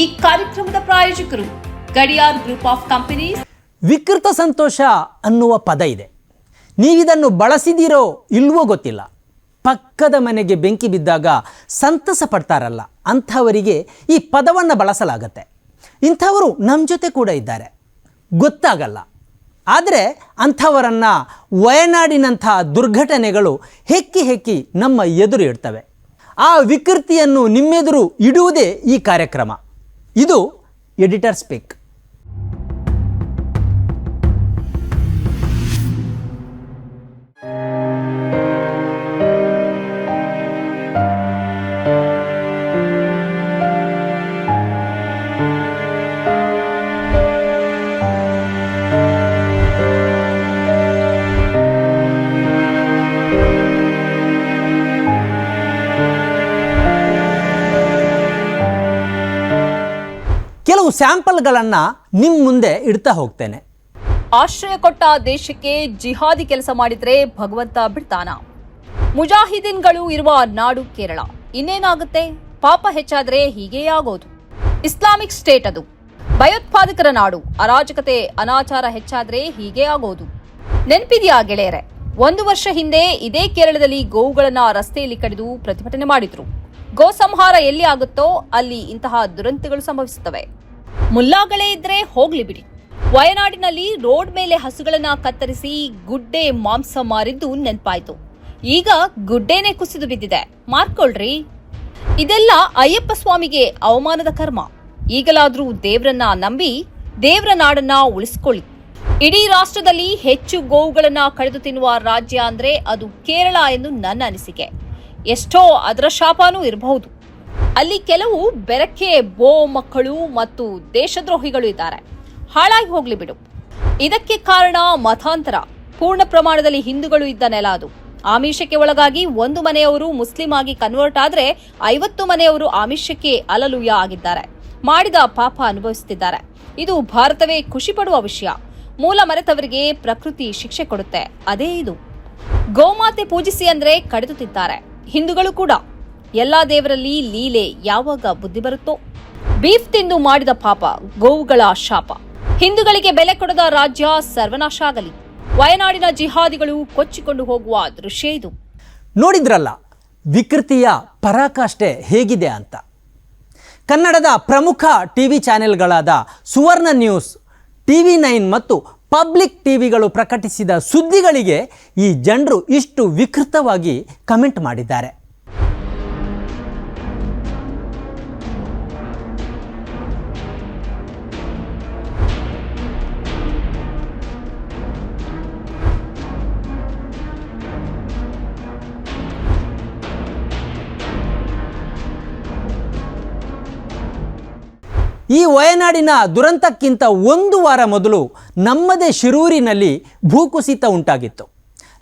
ಈ ಕಾರ್ಯಕ್ರಮದ ಪ್ರಾಯೋಜಕರು ಗಡಿಯಾರ್ ಗ್ರೂಪ್ ಆಫ್ ಕಂಪನೀಸ್. ವಿಕೃತ ಸಂತೋಷ ಅನ್ನುವ ಪದ ಇದೆ. ನೀವಿದನ್ನು ಬಳಸಿದಿರೋ ಇಲ್ವೋ ಗೊತ್ತಿಲ್ಲ. ಪಕ್ಕದ ಮನೆಗೆ ಬೆಂಕಿ ಬಿದ್ದಾಗ ಸಂತಸ ಪಡ್ತಾರಲ್ಲ, ಅಂಥವರಿಗೆ ಈ ಪದವನ್ನು ಬಳಸಲಾಗತ್ತೆ. ಇಂಥವರು ನಮ್ಮ ಜೊತೆ ಕೂಡ ಇದ್ದಾರೆ. ಗೊತ್ತಾಗಲ್ಲ. ಆದರೆ ಅಂಥವರನ್ನು ವಯನಾಡಿನಂಥ ದುರ್ಘಟನೆಗಳು ಹೆಕ್ಕಿ ಹೆಕ್ಕಿ ನಮ್ಮ ಎದುರು ಇಡ್ತವೆ ಆ ವಿಕೃತಿಯನ್ನು ನಿಮ್ಮೆದುರು ಇಡುವುದೇ ಈ ಕಾರ್ಯಕ್ರಮ. ಇದು ಎಡಿಟರ್ ಸ್ಪೀಕ್ ಸ್ಯಾಂಪಲ್ಗಳನ್ನು ನಿಮ್ಮ ಮುಂದೆ ಇಡ್ತಾ ಹೋಗ್ತೇನೆ. ಆಶ್ರಯ ಕೊಟ್ಟ ದೇಶಕ್ಕೆ ಜಿಹಾದಿ ಕೆಲಸ ಮಾಡಿದ್ರೆ ಭಗವಂತ ಬಿಡ್ತಾನ. ಮುಜಾಹಿದೀನ್ಗಳು ಇರುವ ನಾಡು ಕೇರಳ. ಇನ್ನೇನಾಗುತ್ತೆ? ಪಾಪ ಹೆಚ್ಚಾದ್ರೆ ಹೀಗೇ ಆಗೋದು. ಇಸ್ಲಾಮಿಕ್ ಸ್ಟೇಟ್ ಅದು. ಭಯೋತ್ಪಾದಕರ ನಾಡು. ಅರಾಜಕತೆ, ಅನಾಚಾರ ಹೆಚ್ಚಾದ್ರೆ ಹೀಗೇ ಆಗೋದು. ನೆನಪಿದೆಯಾ ಗೆಳೆಯರೆ? ಒಂದು ವರ್ಷ ಹಿಂದೆ ಇದೇ ಕೇರಳದಲ್ಲಿ ಗೋವುಗಳನ್ನ ರಸ್ತೆಯಲ್ಲಿ ಕಡಿದು ಪ್ರತಿಭಟನೆ ಮಾಡಿದ್ರು. ಗೋ ಸಂಹಾರ ಎಲ್ಲಿ ಆಗುತ್ತೋ ಅಲ್ಲಿ ಇಂತಹ ದುರಂತಗಳು ಸಂಭವಿಸುತ್ತವೆ. ಮುಲ್ಲಾಗಳೇ ಇದ್ರೆ ಹೋಗ್ಲಿ ಬಿಡಿ. ವಯನಾಡಿನಲ್ಲಿ ರೋಡ್ ಮೇಲೆ ಹಸುಗಳನ್ನ ಕತ್ತರಿಸಿ ಗುಡ್ಡೆ ಮಾಂಸ ಮಾರಿದ್ದು ನೆನ್ಪಾಯ್ತು. ಈಗ ಗುಡ್ಡೆನೆ ಕುಸಿದು ಬಿದ್ದಿದೆ. ಮಾರ್ಕೊಳ್ರಿ. ಇದೆಲ್ಲ ಅಯ್ಯಪ್ಪ ಸ್ವಾಮಿಗೆ ಅವಮಾನದ ಕರ್ಮ. ಈಗಲಾದ್ರೂ ದೇವ್ರನ್ನ ನಂಬಿ ದೇವ್ರ ನಾಡನ್ನ ಉಳಿಸ್ಕೊಳ್ಳಿ. ಇಡೀ ರಾಷ್ಟ್ರದಲ್ಲಿ ಹೆಚ್ಚು ಗೋವುಗಳನ್ನ ಕಳೆದು ತಿನ್ನುವ ರಾಜ್ಯ ಅಂದ್ರೆ ಅದು ಕೇರಳ ಎಂದು ನನ್ನ ಅನಿಸಿಕೆ. ಎಷ್ಟೋ ಅದರ ಶಾಪನೂ ಇರಬಹುದು. ಅಲ್ಲಿ ಕೆಲವು ಬೆರಕೆ, ಬೋ ಮಕ್ಕಳು ಮತ್ತು ದೇಶದ್ರೋಹಿಗಳು ಇದ್ದಾರೆ. ಹಾಳಾಗಿ ಹೋಗ್ಲಿ ಬಿಡು. ಇದಕ್ಕೆ ಕಾರಣ ಮತಾಂತರ. ಪೂರ್ಣ ಪ್ರಮಾಣದಲ್ಲಿ ಹಿಂದೂಗಳು ಇದ್ದ ನೆಲ ಅದು. ಆಮಿಷಕ್ಕೆ ಒಳಗಾಗಿ ಒಂದು ಮನೆಯವರು ಮುಸ್ಲಿಂ ಆಗಿ ಕನ್ವರ್ಟ್ ಆದ್ರೆ ಐವತ್ತು ಮನೆಯವರು ಆಮಿಷಕ್ಕೆ ಅಲಲುಯ ಆಗಿದ್ದಾರೆ. ಮಾಡಿದ ಪಾಪ ಅನುಭವಿಸುತ್ತಿದ್ದಾರೆ ಇದು ಭಾರತವೇ ಖುಷಿ ಪಡುವ ವಿಷಯ. ಮೂಲ ಮರೆತವರಿಗೆ ಪ್ರಕೃತಿ ಶಿಕ್ಷೆ ಕೊಡುತ್ತೆ. ಅದೇ ಇದು. ಗೋಮಾತೆ ಪೂಜಿಸಿ ಅಂದ್ರೆ ಕಡಿದು ತಿಂತಾರೆ. ಹಿಂದೂಗಳು ಕೂಡ. ಎಲ್ಲಾ ದೇವರಲ್ಲಿ ಲೀಲೆ ಯಾವಾಗ ಬುದ್ಧಿ ಬರುತ್ತೋ? ಬೀಫ್ ತಿಂದು ಮಾಡಿದ ಪಾಪ, ಗೋವುಗಳ ಶಾಪ. ಹಿಂದೂಗಳಿಗೆ ಬೆಲೆ ಕೊಡದ ರಾಜ್ಯ ಸರ್ವನಾಶ ಆಗಲಿ ವಯನಾಡಿನ ಜಿಹಾದಿಗಳು ಕೊಚ್ಚಿಕೊಂಡು ಹೋಗುವ ದೃಶ್ಯ ಇದು. ನೋಡಿದ್ರಲ್ಲ, ವಿಕೃತಿಯ ಪರಾಕಾಷ್ಠೆ ಹೇಗಿದೆ ಅಂತ. ಕನ್ನಡದ ಪ್ರಮುಖ T V ಚಾನೆಲ್ಗಳಾದ Suvarna news T V nine ಮತ್ತು ಪಬ್ಲಿಕ್ ಟಿವಿಗಳು ಪ್ರಕಟಿಸಿದ ಸುದ್ದಿಗಳಿಗೆ ಈ ಜನರು ಇಷ್ಟು ವಿಕೃತವಾಗಿ ಕಮೆಂಟ್ ಮಾಡಿದ್ದಾರೆ. ಈ ವಯನಾಡಿನ ದುರಂತಕ್ಕಿಂತ ಒಂದು ವಾರ ಮೊದಲು ನಮ್ಮದೇ ಶಿರೂರಿನಲ್ಲಿ ಭೂಕುಸಿತ ಉಂಟಾಗಿತ್ತು.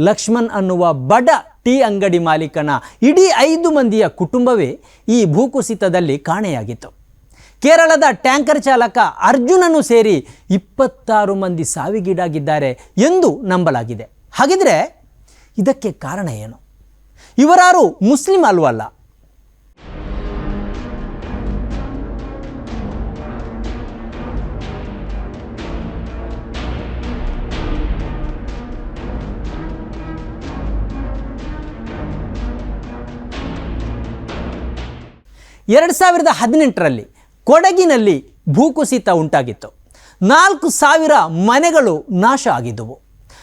ಲಕ್ಷ್ಮಣ್ ಅನ್ನುವ ಬಡ ಟೀ ಅಂಗಡಿ ಮಾಲೀಕನ ಇಡೀ ಐದು ಮಂದಿಯ ಕುಟುಂಬವೇ ಈ ಭೂಕುಸಿತದಲ್ಲಿ ಕಾಣೆಯಾಗಿತ್ತು. ಕೇರಳದ ಟ್ಯಾಂಕರ್ ಚಾಲಕ ಅರ್ಜುನನು ಸೇರಿ ಇಪ್ಪತ್ತಾರು ಮಂದಿ ಸಾವಿಗೀಡಾಗಿದ್ದಾರೆ ಎಂದು ನಂಬಲಾಗಿದೆ. ಹಾಗಿದ್ರೆ ಇದಕ್ಕೆ ಕಾರಣ ಏನು? ಇವರಾರು ಮುಸ್ಲಿಂ ಅಲ್ವಲ್ಲ? ಎರಡು ಸಾವಿರದ ಹದಿನೆಂಟರಲ್ಲಿ ಕೊಡಗಿನಲ್ಲಿ ಭೂಕುಸಿತ ಉಂಟಾಗಿತ್ತು. ನಾಲ್ಕು ಸಾವಿರ ಮನೆಗಳು ನಾಶ ಆಗಿದ್ದುವು.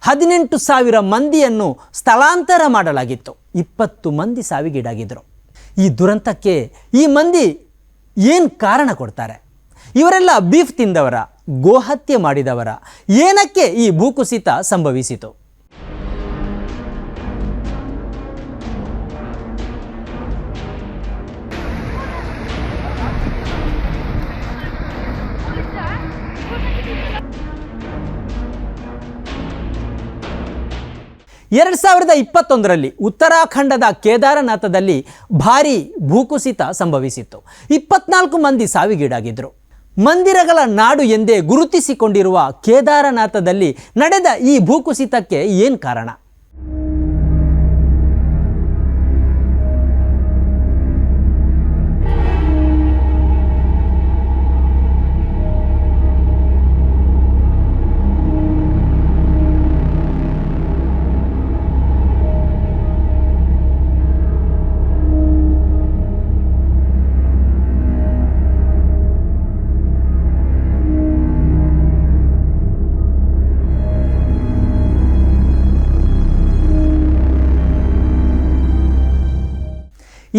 ಹದಿನೆಂಟು ಸಾವಿರ ಮಂದಿಯನ್ನು ಸ್ಥಳಾಂತರ ಮಾಡಲಾಗಿತ್ತು. ಇಪ್ಪತ್ತು ಮಂದಿ ಸಾವಿಗೀಡಾಗಿದ್ದರು. ಈ ದುರಂತಕ್ಕೆ ಈ ಮಂದಿ ಏನು ಕಾರಣ ಕೊಡ್ತಾರೆ? ಇವರೆಲ್ಲ ಬೀಫ್ ತಿಂದವರ, ಗೋಹತ್ಯೆ ಮಾಡಿದವರ, ಏನಕ್ಕೆ ಈ ಭೂಕುಸಿತ ಸಂಭವಿಸಿತು? ಎರಡು ಸಾವಿರದ ಇಪ್ಪತ್ತೊಂದರಲ್ಲಿ ಉತ್ತರಾಖಂಡದ ಕೇದಾರನಾಥದಲ್ಲಿ ಭಾರೀ ಭೂಕುಸಿತ ಸಂಭವಿಸಿತ್ತು. ಇಪ್ಪತ್ನಾಲ್ಕು ಮಂದಿ ಸಾವಿಗೀಡಾಗಿದ್ದರು. ಮಂದಿರಗಳ ನಾಡು ಎಂದೇ ಗುರುತಿಸಿಕೊಂಡಿರುವ ಕೇದಾರನಾಥದಲ್ಲಿ ನಡೆದ ಈ ಭೂಕುಸಿತಕ್ಕೆ ಏನು ಕಾರಣ?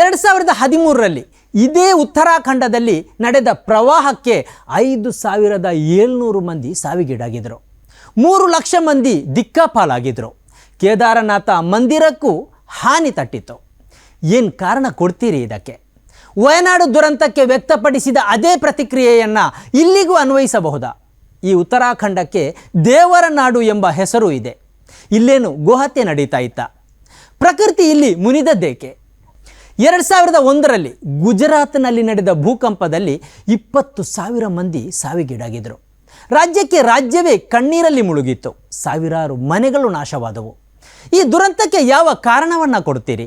ಎರಡು ಸಾವಿರದ ಹದಿಮೂರರಲ್ಲಿ ಇದೇ ಉತ್ತರಾಖಂಡದಲ್ಲಿ ನಡೆದ ಪ್ರವಾಹಕ್ಕೆ ಐದು ಸಾವಿರದ ಏಳ್ನೂರು ಮಂದಿ ಸಾವಿಗೀಡಾಗಿದ್ದರು. ಮೂರು ಲಕ್ಷ ಮಂದಿ ದಿಕ್ಕಾಪಾಲಾಗಿದ್ದರು. ಕೇದಾರನಾಥ ಮಂದಿರಕ್ಕೂ ಹಾನಿ ತಟ್ಟಿತ್ತು. ಏನು ಕಾರಣ ಕೊಡ್ತೀರಿ ಇದಕ್ಕೆ? ವಯನಾಡು ದುರಂತಕ್ಕೆ ವ್ಯಕ್ತಪಡಿಸಿದ ಅದೇ ಪ್ರತಿಕ್ರಿಯೆಯನ್ನು ಇಲ್ಲಿಗೂ ಅನ್ವಯಿಸಬಹುದಾ? ಈ ಉತ್ತರಾಖಂಡಕ್ಕೆ ದೇವರ ನಾಡು ಎಂಬ ಹೆಸರು ಇದೆ. ಇಲ್ಲೇನು ಗೋಹತ್ಯೆ ನಡೀತಾ ಇತ್ತ? ಪ್ರಕೃತಿ ಇಲ್ಲಿ ಮುನಿದದ್ದೇಕೆ? ಎರಡು ಸಾವಿರದ ಒಂದರಲ್ಲಿ ಗುಜರಾತ್ನಲ್ಲಿ ನಡೆದ ಭೂಕಂಪದಲ್ಲಿ ಇಪ್ಪತ್ತು ಸಾವಿರ ಮಂದಿ ಸಾವಿಗೀಡಾಗಿದ್ದರು. ರಾಜ್ಯಕ್ಕೆ ರಾಜ್ಯವೇ ಕಣ್ಣೀರಲ್ಲಿ ಮುಳುಗಿತ್ತು. ಸಾವಿರಾರು ಮನೆಗಳು ನಾಶವಾದವು. ಈ ದುರಂತಕ್ಕೆ ಯಾವ ಕಾರಣವನ್ನು ಕೊಡ್ತೀರಿ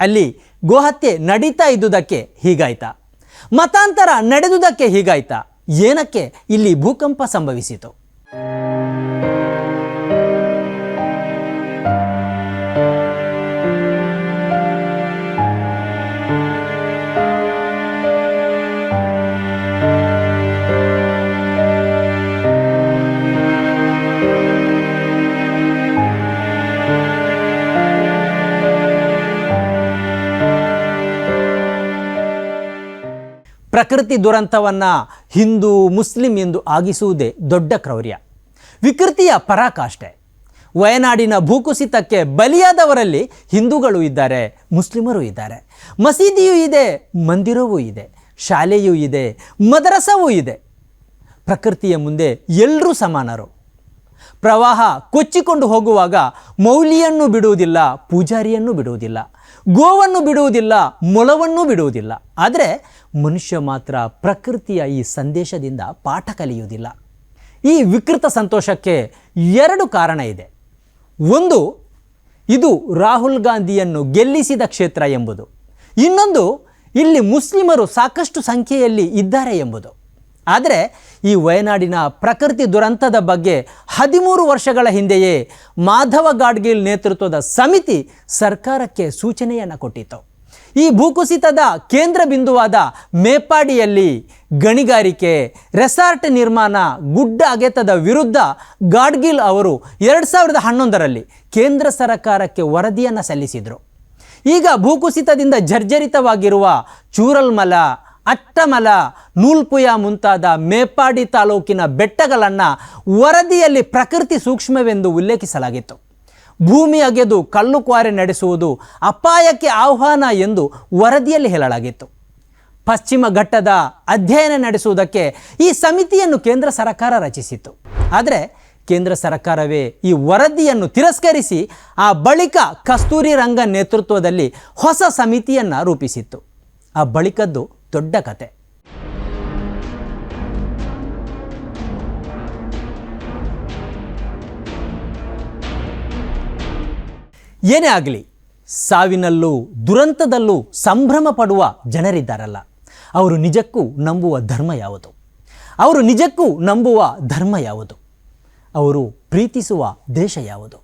ಅಲ್ಲಿ ಗೋಹತ್ಯೆ ನಡೀತಾ ಇದ್ದುದಕ್ಕೆ ಹೀಗಾಯ್ತಾ? ಮತಾಂತರ ನಡೆದುದಕ್ಕೆ ಹೀಗಾಯ್ತಾ? ಏನಕ್ಕೆ ಇಲ್ಲಿ ಭೂಕಂಪ ಸಂಭವಿಸಿತು? ಪ್ರಕೃತಿ ದುರಂತವನ್ನು ಹಿಂದೂ, ಮುಸ್ಲಿಂ ಎಂದು ಆಗಿಸುವುದೇ ದೊಡ್ಡ ಕ್ರೌರ್ಯ. ವಿಕೃತಿಯ ಪರಾಕಾಷ್ಠೆ ವಯನಾಡಿನ ಭೂಕುಸಿತಕ್ಕೆ ಬಲಿಯಾದವರಲ್ಲಿ ಹಿಂದೂಗಳು ಇದ್ದಾರೆ, ಮುಸ್ಲಿಮರು ಇದ್ದಾರೆ. ಮಸೀದಿಯೂ ಇದೆ, ಮಂದಿರವೂ ಇದೆ, ಶಾಲೆಯೂ ಇದೆ, ಮದರಸವೂ ಇದೆ. ಪ್ರಕೃತಿಯ ಮುಂದೆ ಎಲ್ಲರೂ ಸಮಾನರು. ಪ್ರವಾಹ ಕೊಚ್ಚಿಕೊಂಡು ಹೋಗುವಾಗ ಮೌಲಿಯನ್ನು ಬಿಡುವುದಿಲ್ಲ, ಪೂಜಾರಿಯನ್ನು ಬಿಡುವುದಿಲ್ಲ, ಗೋವನ್ನು ಬಿಡುವುದಿಲ್ಲ, ಮೊಲವನ್ನು ಬಿಡುವುದಿಲ್ಲ. ಆದರೆ ಮನುಷ್ಯ ಮಾತ್ರ ಪ್ರಕೃತಿಯ ಈ ಸಂದೇಶದಿಂದ ಪಾಠ ಕಲಿಯುವುದಿಲ್ಲ. ಈ ವಿಕೃತ ಸಂತೋಷಕ್ಕೆ ಎರಡು ಕಾರಣ ಇದೆ. ಒಂದು, ಇದು ರಾಹುಲ್ ಗಾಂಧಿಯನ್ನು ಗೆಲ್ಲಿಸಿದ ಕ್ಷೇತ್ರ ಎಂಬುದು. ಇನ್ನೊಂದು, ಇಲ್ಲಿ ಮುಸ್ಲಿಮರು ಸಾಕಷ್ಟು ಸಂಖ್ಯೆಯಲ್ಲಿ ಇದ್ದಾರೆ ಎಂಬುದು. ಆದರೆ ಈ ವಯನಾಡಿನ ಪ್ರಕೃತಿ ದುರಂತದ ಬಗ್ಗೆ ಹದಿಮೂರು ವರ್ಷಗಳ ಹಿಂದೆಯೇ ಮಾಧವ ಗಾಡ್ಗಿಲ್ ನೇತೃತ್ವದ ಸಮಿತಿ ಸರ್ಕಾರಕ್ಕೆ ಸೂಚನೆಯನ್ನು ಕೊಟ್ಟಿತು ಈ ಭೂಕುಸಿತದ ಕೇಂದ್ರ ಬಿಂದುವಾದ ಮೇಪಾಡಿಯಲ್ಲಿ ಗಣಿಗಾರಿಕೆ, ರೆಸಾರ್ಟ್ ನಿರ್ಮಾಣ, ಗುಡ್ಡ ಅಗೆತದ ವಿರುದ್ಧ ಗಾಡ್ಗಿಲ್ ಅವರು ಎರಡು ಸಾವಿರದ ಹನ್ನೊಂದರಲ್ಲಿ ಕೇಂದ್ರ ಸರ್ಕಾರಕ್ಕೆ ವರದಿಯನ್ನು ಸಲ್ಲಿಸಿದರು. ಈಗ ಭೂಕುಸಿತದಿಂದ ಜರ್ಜರಿತವಾಗಿರುವ ಚೂರಲ್ಮಲ ಅಟ್ಟಮಲ, ನೂಲ್ಪುಯ ಮುಂತಾದ ಮೇಪಾಡಿ ತಾಲೂಕಿನ ಬೆಟ್ಟಗಳನ್ನು ವರದಿಯಲ್ಲಿ ಪ್ರಕೃತಿ ಸೂಕ್ಷ್ಮವೆಂದು ಉಲ್ಲೇಖಿಸಲಾಗಿತ್ತು. ಭೂಮಿ ಅಗೆದು ಕಲ್ಲು ಕ್ವಾರೆ ನಡೆಸುವುದು ಅಪಾಯಕ್ಕೆ ಆಹ್ವಾನ ಎಂದು ವರದಿಯಲ್ಲಿ ಹೇಳಲಾಗಿತ್ತು. ಪಶ್ಚಿಮ ಘಟ್ಟದ ಅಧ್ಯಯನ ನಡೆಸುವುದಕ್ಕೆ ಈ ಸಮಿತಿಯನ್ನು ಕೇಂದ್ರ ಸರ್ಕಾರ ರಚಿಸಿತ್ತು. ಆದರೆ ಕೇಂದ್ರ ಸರ್ಕಾರವೇ ಈ ವರದಿಯನ್ನು ತಿರಸ್ಕರಿಸಿ ಆ ಬಳಿಕ ಕಸ್ತೂರಿ ರಂಗ ನೇತೃತ್ವದಲ್ಲಿ ಹೊಸ ಸಮಿತಿಯನ್ನು ರೂಪಿಸಿತ್ತು. ಆ ಬಳಿಕದ್ದು ದೊಡ್ಡ ಕತೆ. ಏನೇ ಆಗಲಿ, ಸಾವಿನಲ್ಲೂ ದುರಂತದಲ್ಲೂ ಸಂಭ್ರಮ ಪಡುವ ಜನರಿದ್ದಾರಲ್ಲ. ಅವರು ನಿಜಕ್ಕೂ ನಂಬುವ ಧರ್ಮ ಯಾವುದು? ಅವರು ನಿಜಕ್ಕೂ ನಂಬುವ ಧರ್ಮ ಯಾವುದು? ಅವರು ಪ್ರೀತಿಸುವ ದೇಶ ಯಾವುದು?